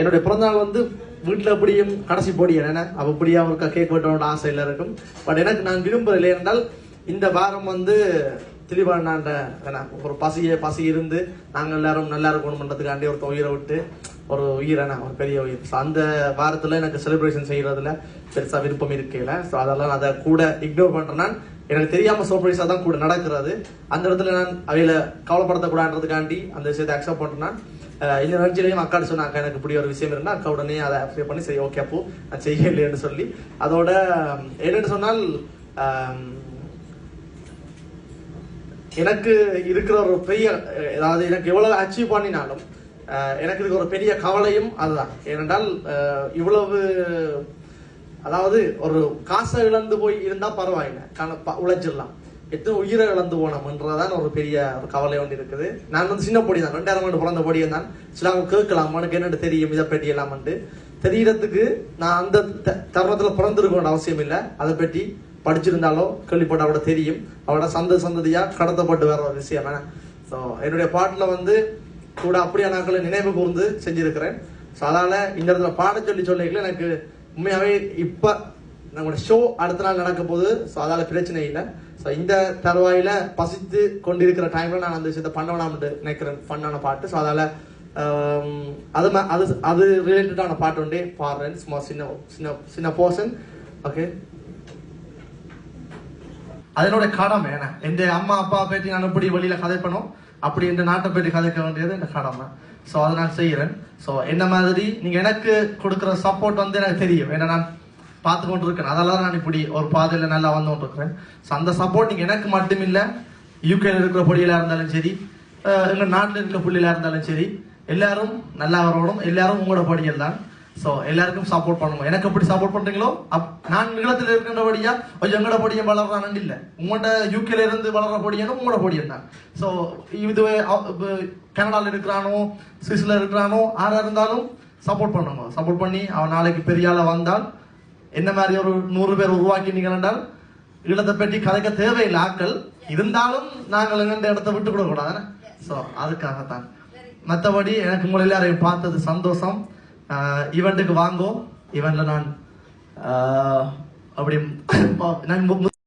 என்னுடைய பிறந்தநாள் வந்து வீட்டில் அப்படியும் கடைசி போடி என்ன அவ இப்படியே அவருக்கு கேக் வெட்டணும்னு ஆசையில் இருக்கும். பட் எனக்கு நான் விரும்புறேன் என்றால் இந்த வாரம் வந்து தெளிவானாண்ட என்ன ஒரு பசிய பசி இருந்து நாங்கள் எல்லாரும் நல்லா இருக்கணும்ன்றதுக்காண்டி ஒரு உயிரை விட்டு ஒரு உயிரான ஒரு பெரிய உயிர். ஸோ அந்த வாரத்தில் எனக்கு செலிப்ரேஷன் செய்கிறதுல பெருசாக விருப்பம் இருக்கையில் ஸோ அதெல்லாம் நான் அதை கூட இக்னோர் பண்ணுறேன்னா எனக்கு தெரியாமல் சர்ப்ரைஸாக தான் கூட நடக்கிறது. அந்த இடத்துல நான் அவையில் கவலைப்படுத்தக்கூடாதுன்றதுக்காண்டி அந்த விஷயத்தை அக்செப்ட் பண்ணுறேன்னா இல்லை நஞ்சிலையும் அக்காடு சொன்னாங்க எனக்கு இப்படி ஒரு விஷயம் இருந்தால் அக்கா உடனே அதை அப்ளை பண்ணி சரி ஓகே அப்போ நான் செய்யலைன்னு சொல்லி. அதோட என்னென்னு சொன்னால் எனக்கு இருக்கிற ஒரு பெரிய அதாவது எனக்கு எவ்வளவு அச்சீவ் பண்ணினாலும் எனக்கு இதுக்கு ஒரு பெரிய கவலையும் அதுதான். ஏனென்றால் இவ்வளவு அதாவது ஒரு காசை இழந்து போய் இருந்தா பரவாயில்லை. உழைச்சிடலாம். எத்தனை உயிரை இழந்து போனோம்ன்றதான் ஒரு பெரிய ஒரு கவலை ஒன்று இருக்குது. நான் வந்து சின்ன பொடி தான் ரெண்டாயிரம் ஆண்டு பிறந்த பொடியை தான். சில அவங்க கேட்கலாம் உனக்கு என்னென்னு தெரியும் இதை பற்றி எல்லாம்ட்டு தெரியறதுக்கு நான் அந்த த- பிறந்திருக்கணும்னு அவசியம் இல்லை. அதை பற்றி படிச்சிருந்தாலோ கேள்விப்பட்ட அவட தெரியும். அவட சந்த சந்ததியாக கடத்தப்பட்டு வர ஒரு விஷயம் ஸோ என்னுடைய பாட்டில் வந்து கூட அப்படியே நாட்களை நினைவு கூர்ந்து செஞ்சிருக்கிறேன். ஸோ அதனால் இந்த இடத்துல பாட சொல்லி சொல்லிக்கல. எனக்கு உண்மையாகவே இப்போ நம்மளோட ஷோ அடுத்த நாள் நடக்கும் போது ஸோ அதால் பிரச்சனை இல்லை. ஸோ இந்த தருவாயில பசித்து கொண்டிருக்கிற டைமில் நான் அந்த விஷயத்தை பண்ண வேணாம்னு நினைக்கிறேன். ஃபன்னான பாட்டு. ஸோ அதால் um, அது ம- அது அது ரிலேட்டடான பாட்டு உண்டே பாடுறேன். சும்மா சின்ன சின்ன சின்ன போர்ஷன் ஓகே அதனோட கடமை என்ன? எந்த அம்மா அப்பா பற்றி நான் எப்படி வெளியில கதைப்பணும் அப்படி என்ற நாட்டை பற்றி கதைக்க வேண்டியது இந்த கடமை ஸோ அதை நான் செய்கிறேன். ஸோ என்ன மாதிரி? நீங்கள் எனக்கு கொடுக்குற சப்போர்ட் வந்து எனக்கு தெரியும். ஏன்னா நான் பார்த்து கொண்டு இருக்கேன் அதெல்லாம் நான் இப்படி ஒரு பாதையில் நல்லா வந்து கொண்டு இருக்கிறேன் ஸோ அந்த சப்போர்ட் எனக்கு மட்டும் இல்லை யூகேல இருக்கிற பொடியில இருந்தாலும் சரி எங்கள் நாட்டில் இருக்கிற புள்ளியில இருந்தாலும் சரி எல்லாரும் நல்லா வரணும் எல்லாரும் உங்களோட படிகள் தான். ஸோ எல்லாருக்கும் சப்போர்ட் பண்ணுங்க. எனக்கு எப்படி சப்போர்ட் பண்றீங்களோ அப் நான் நிலத்தில் இருக்கின்றபடியா கொஞ்சம் எங்களோட பொடியன் வளர்றான்னு இல்லை. உங்கள்கிட்ட யூகேல இருந்து வளர்ற பொடியனும் உங்களோட பொடியும் தான். ஸோ இது கனடாவில் இருக்கிறானோ சுவிஸ்ல இருக்கிறானோ ஆறா இருந்தாலும் சப்போர்ட் பண்ணுங்க. சப்போர்ட் பண்ணி அவன் நாளைக்கு பெரிய ஆளாக வந்தால் என்ன மாதிரி ஒரு நூறு பேர் உருவாக்கினீங்க என்றால் ஈழத்தை பற்றி கதைக்க தேவையில்லை ஆக்கள் இருந்தாலும் நாங்கள் எங்க இடத்த விட்டு கொடுக்க கூடாது ஸோ அதுக்காகத்தான். மற்றபடி எனக்கு உங்களை எல்லாரையும் பார்த்தது சந்தோஷம். ஈவெண்ட்டுக்கு வாங்கோ. ஈவெண்ட்டில் நான் அப்படி நான்